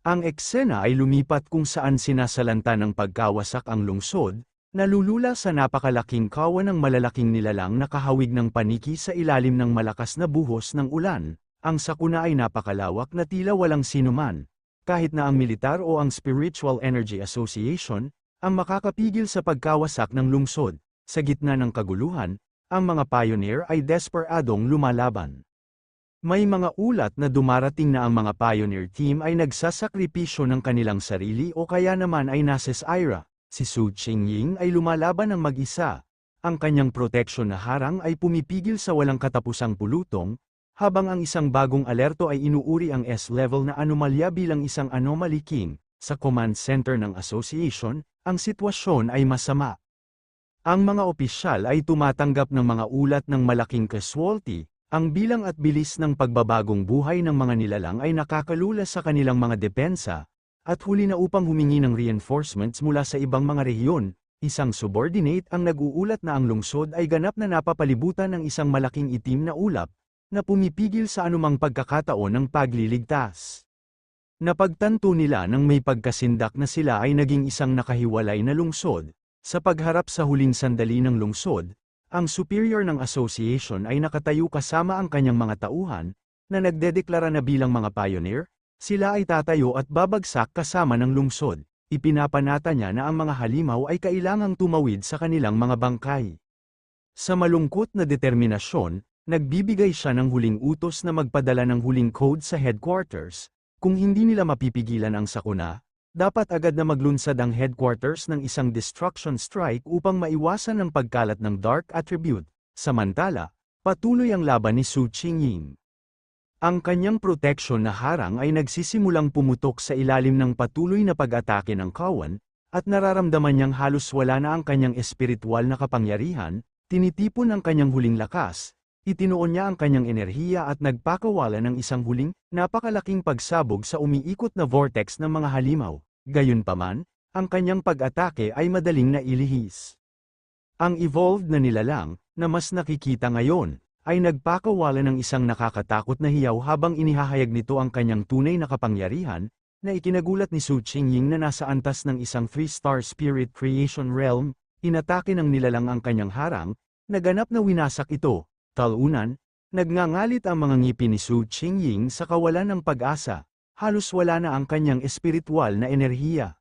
Ang eksena ay lumipat kung saan sinasalanta ng pagkawasak ang lungsod, nalulula sa napakalaking kawan ng malalaking nilalang na kahawig ng paniki sa ilalim ng malakas na buhos ng ulan. Ang sakuna ay napakalawak na tila walang sinuman, kahit na ang militar o ang Spiritual Energy Association, ang makakapigil sa pagkawasak ng lungsod. Sa gitna ng kaguluhan, ang mga pioneer ay desperadong lumalaban. May mga ulat na dumarating na ang mga pioneer team ay nagsasakripisyo ng kanilang sarili o kaya naman ay nases Ira. Si Su Qingying ay lumalaban ng mag-isa. Ang kanyang proteksyon na harang ay pumipigil sa walang katapusang pulutong, habang ang isang bagong alerto ay inuuri ang S-level na anomalya bilang isang anomaly king. Sa command center ng association, ang sitwasyon ay masama. Ang mga opisyal ay tumatanggap ng mga ulat ng malaking casualty, ang bilang at bilis ng pagbabagong buhay ng mga nilalang ay nakakalula sa kanilang mga depensa, at huli na upang humingi ng reinforcements mula sa ibang mga rehiyon, isang subordinate ang nag-uulat na ang lungsod ay ganap na napapalibutan ng isang malaking itim na ulap, na pumipigil sa anumang pagkakataon ng pagliligtas. Napagtanto nila nang may pagkasindak na sila ay naging isang nakahiwalay na lungsod, sa pagharap sa huling sandali ng lungsod, ang superior ng association ay nakatayo kasama ang kanyang mga tauhan, na nagdedeklara na bilang mga pioneer, sila ay tatayo at babagsak kasama ng lungsod. Ipinapanata niya na ang mga halimaw ay kailangang tumawid sa kanilang mga bangkay. Sa malungkot na determinasyon, nagbibigay siya ng huling utos na magpadala ng huling code sa headquarters, kung hindi nila mapipigilan ang sakuna, dapat agad na maglunsad ang headquarters ng isang destruction strike upang maiwasan ang pagkalat ng dark attribute. Samantala, patuloy ang laban ni Su Qingying. Ang kanyang protection na harang ay nagsisimulang pumutok sa ilalim ng patuloy na pag-atake ng kawan, at nararamdaman niyang halos wala na ang kanyang espiritual na kapangyarihan, tinitipon ang kanyang huling lakas, Itinuon niya ang kanyang enerhiya at nagpakawala ng isang huling, napakalaking pagsabog sa umiikot na vortex ng mga halimaw. Gayunpaman, ang kanyang pag-atake ay madaling nailihis. Ang evolved na nilalang, na mas nakikita ngayon, ay nagpakawala ng isang nakakatakot na hiyaw habang inihahayag nito ang kanyang tunay na kapangyarihan, na ikinagulat ni Su Qingying na nasa antas ng isang three-star spirit creation realm, inatake ng nilalang ang kanyang harang, naganap na winasak ito, Talunan, nagngangalit ang mga ngipin ni Su Qingying sa kawalan ng pag-asa, halos wala na ang kanyang espiritual na enerhiya.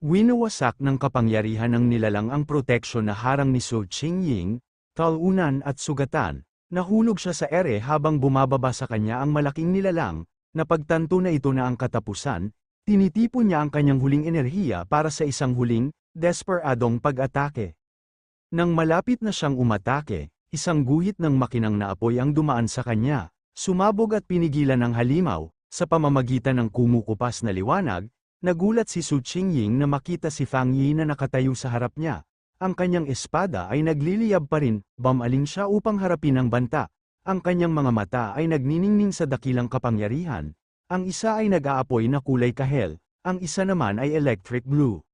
Winawasak ng kapangyarihan ng nilalang ang proteksyon na harang ni Su Qingying, talunan at sugatan, nahulog siya sa ere habang bumababa sa kanya ang malaking nilalang, napagtanto na ito na ang katapusan, tinitipon niya ang kanyang huling enerhiya para sa isang huling, desperadong pag-atake. Nang malapit na siyang umatake, Isang guhit ng makinang na apoy ang dumaan sa kanya, sumabog at pinigilan ng halimaw, sa pamamagitan ng kumukupas na liwanag, nagulat si Su Qingying na makita si Fang Yi na nakatayo sa harap niya. Ang kanyang espada ay nagliliyab pa rin, bamaling siya upang harapin ang banta. Ang kanyang mga mata ay nagniningning sa dakilang kapangyarihan. Ang isa ay nag-aapoy na kulay kahel, ang isa naman ay electric blue.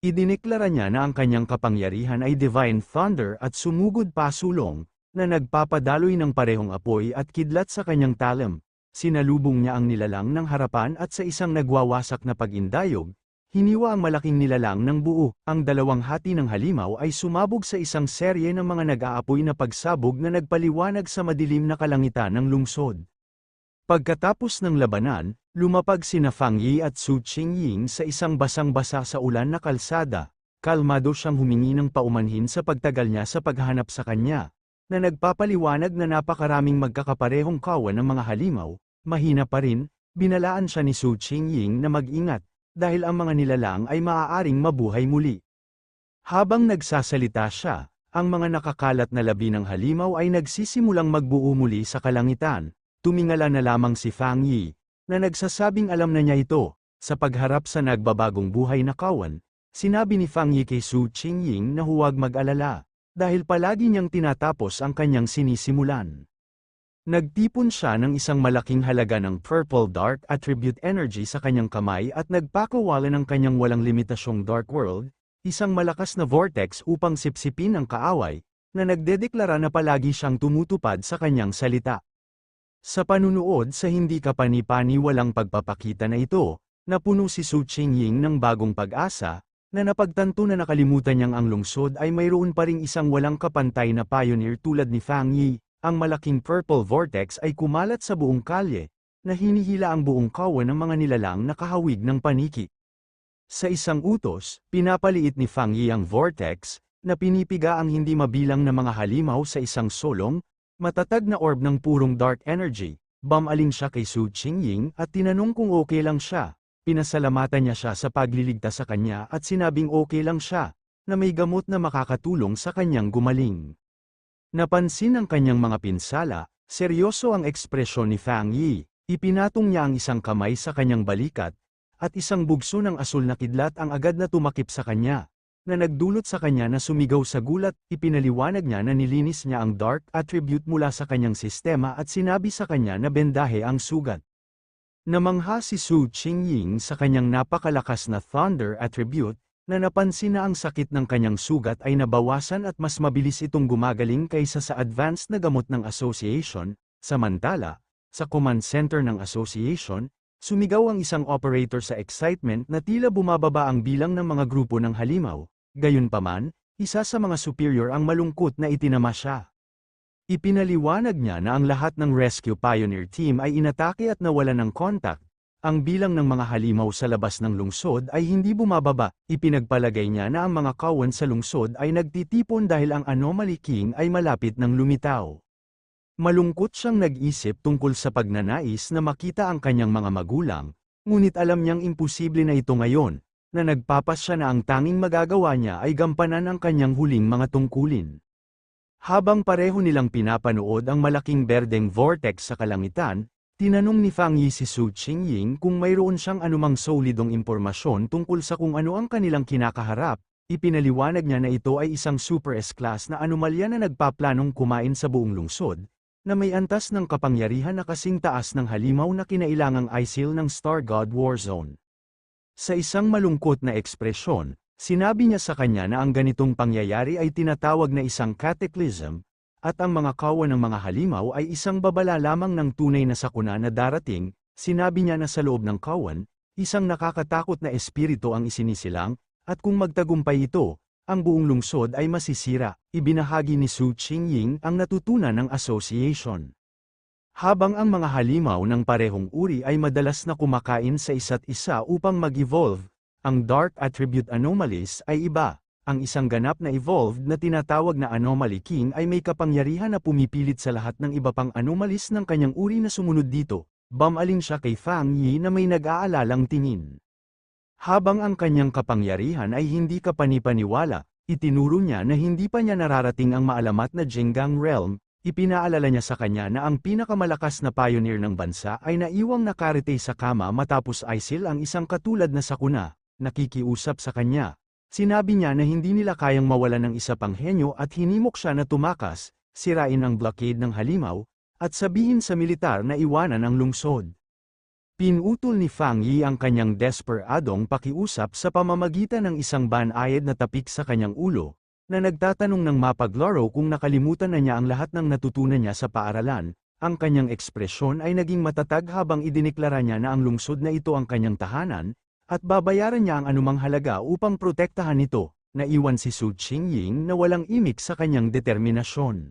Idineklara niya na ang kanyang kapangyarihan ay Divine Thunder at sumugod pasulong, na nagpapadaloy ng parehong apoy at kidlat sa kanyang talam. Sinalubong niya ang nilalang ng harapan at sa isang nagwawasak na pag-indayog, hiniwa ang malaking nilalang ng buo. Ang dalawang hati ng halimaw ay sumabog sa isang serye ng mga nag-aapoy na pagsabog na nagpaliwanag sa madilim na kalangitan ng lungsod. Pagkatapos ng labanan, lumapag sina Fang Yi at Su Qingying sa isang basang-basa sa ulan na kalsada. Kalmado siyang humingi ng paumanhin sa pagtagal niya sa paghanap sa kanya, na nagpapaliwanag na napakaraming magkakaparehong kawan ng mga halimaw, mahina pa rin, binalaan siya ni Su Qingying na mag-ingat, dahil ang mga nilalang ay maaaring mabuhay muli. Habang nagsasalita siya, ang mga nakakalat na labi ng halimaw ay nagsisimulang magbuo muli sa kalangitan, Tumingala na lamang si Fang Yi, na nagsasabing alam na niya ito, sa pagharap sa nagbabagong buhay na kawan, sinabi ni Fang Yi kay Su Qingying na huwag mag-alala, dahil palagi niyang tinatapos ang kanyang sinisimulan. Nagtipon siya ng isang malaking halaga ng Purple Dark Attribute Energy sa kanyang kamay at nagpakawala ng kanyang walang limitasyong Dark World, isang malakas na vortex upang sipsipin ang kaaway, na nagdedeklara na palagi siyang tumutupad sa kanyang salita. Sa panunood sa hindi kapanipani walang pagpapakita na ito, Napuno si Su Qingying ng bagong pag-asa, na napagtanto na nakalimutan niyang ang lungsod ay mayroon pa ring isang walang kapantay na pioneer tulad ni Fang Yi, ang malaking purple vortex ay kumalat sa buong kalye, na hinihila ang buong kawan ng mga nilalang na kahawig ng paniki. Sa isang utos, pinapaliit ni Fang Yi ang vortex, na pinipiga ang hindi mabilang na mga halimaw sa isang solong, matatag na orb ng purong dark energy, bumaling siya kay Su Qingying at tinanong kung okay lang siya. Pinasalamatan niya siya sa pagliligtas sa kanya at sinabing okay lang siya, na may gamot na makakatulong sa kanyang gumaling. Napansin ng kanyang mga pinsala, seryoso ang ekspresyon ni Fang Yi, ipinatong niya ang isang kamay sa kanyang balikat, at isang bugso ng asul na kidlat ang agad na tumakip sa kanya, na nagdulot sa kanya na sumigaw sa gulat, ipinaliwanag niya na nilinis niya ang dark attribute mula sa kanyang sistema at sinabi sa kanya na bendahe ang sugat. Namangha si Su Qingying sa kanyang napakalakas na Thunder attribute, na napansin na ang sakit ng kanyang sugat ay nabawasan at mas mabilis itong gumagaling kaysa sa advanced na gamot ng association, samantala, sa command center ng association, sumigaw ang isang operator sa excitement na tila bumababa ang bilang ng mga grupo ng halimaw, gayunpaman, isa sa mga superior ang malungkot na itinama siya. Ipinaliwanag niya na ang lahat ng Rescue Pioneer Team ay inatake at nawala ng kontak. Ang bilang ng mga halimaw sa labas ng lungsod ay hindi bumababa. Ipinagpalagay niya na ang mga kawan sa lungsod ay nagtitipon dahil ang anomaly king ay malapit ng lumitaw. Malungkot siyang nag-isip tungkol sa pagnanais na makita ang kanyang mga magulang, ngunit alam niyang imposible na ito ngayon, na nagpapas siya na ang tanging magagawa niya ay gampanan ang kanyang huling mga tungkulin. Habang pareho nilang pinapanood ang malaking berdeng vortex sa kalangitan, tinanong ni Fang Yi si Su Qingying kung mayroon siyang anumang solidong impormasyon tungkol sa kung ano ang kanilang kinakaharap, ipinaliwanag niya na ito ay isang super S-class na anomalya na nagpaplanong kumain sa buong lungsod, na may antas ng kapangyarihan na kasing taas ng halimaw na kinailangang ISIL ng Star God Warzone. Sa isang malungkot na ekspresyon, Sinabi niya sa kanya na ang ganitong pangyayari ay tinatawag na isang cataclysm, at ang mga kawan ng mga halimaw ay isang babala lamang ng tunay na sakuna na darating, sinabi niya na sa loob ng kawan, isang nakakatakot na espiritu ang isinisilang, at kung magtagumpay ito, ang buong lungsod ay masisira, ibinahagi ni Su Qingying ang natutunan ng association. Habang ang mga halimaw ng parehong uri ay madalas na kumakain sa isa't isa upang mag-evolve, ang dark attribute anomalies ay iba. Ang isang ganap na evolved na tinatawag na anomaly king ay may kapangyarihan na pumipilit sa lahat ng iba pang anomalies ng kanyang uri na sumunod dito. Bamaling siya kay Fang Yi na may nag-aalalang tingin. Habang ang kanyang kapangyarihan ay hindi kapanipaniwala, itinuro niya na hindi pa niya nararating ang maalamat na Jinggang Realm, ipinaalala niya sa kanya na ang pinakamalakas na pioneer ng bansa ay naiwang nakarete sa kama matapos ISIL ang isang katulad na sakuna nakikiusap sa kanya. Sinabi niya na hindi nila kayang mawala ng isa pang henyo at hinimok siya na tumakas, sirain ang blockade ng halimaw, at sabihin sa militar na iwanan ang lungsod. Pinutol ni Fang Yi ang kanyang desperadong pakiusap sa pamamagitan ng isang banayad na tapik sa kanyang ulo, na nagtatanong ng mapaglaro kung nakalimutan na niya ang lahat ng natutunan niya sa paaralan, ang kanyang ekspresyon ay naging matatag habang idineklara niya na ang lungsod na ito ang kanyang tahanan, at babayaran niya ang anumang halaga upang protektahan ito, naiwan si Su Qingying na walang imik sa kanyang determinasyon.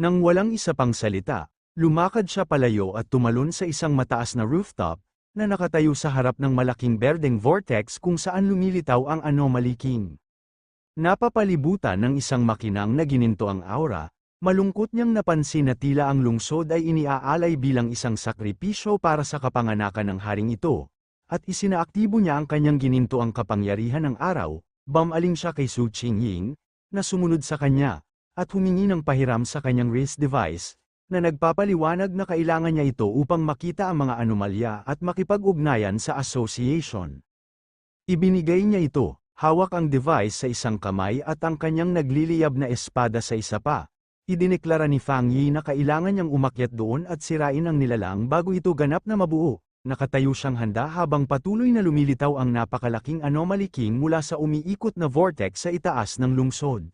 Nang walang isa pang salita, lumakad siya palayo at tumalon sa isang mataas na rooftop, na nakatayo sa harap ng malaking berdeng vortex kung saan lumilitaw ang Anomaly King. Napapalibutan ng isang makinang na gininto ang aura, malungkot niyang napansin na tila ang lungsod ay iniaalay bilang isang sakripisyo para sa kapanganakan ng haring ito, at isinaaktibo niya ang kanyang gininto ang kapangyarihan ng araw, bamaling siya kay Su Qingying, na sumunod sa kanya, at humingi ng pahiram sa kanyang wrist device, na nagpapaliwanag na kailangan niya ito upang makita ang mga anomalya at makipag-ugnayan sa association. Ibinigay niya ito, hawak ang device sa isang kamay at ang kanyang nagliliyab na espada sa isa pa. Idineklara ni Fang Yi na kailangan niyang umakyat doon at sirain ang nilalang bago ito ganap na mabuo. Nakatayo siyang handa habang patuloy na lumilitaw ang napakalaking anomaly king mula sa umiikot na vortex sa itaas ng lungsod.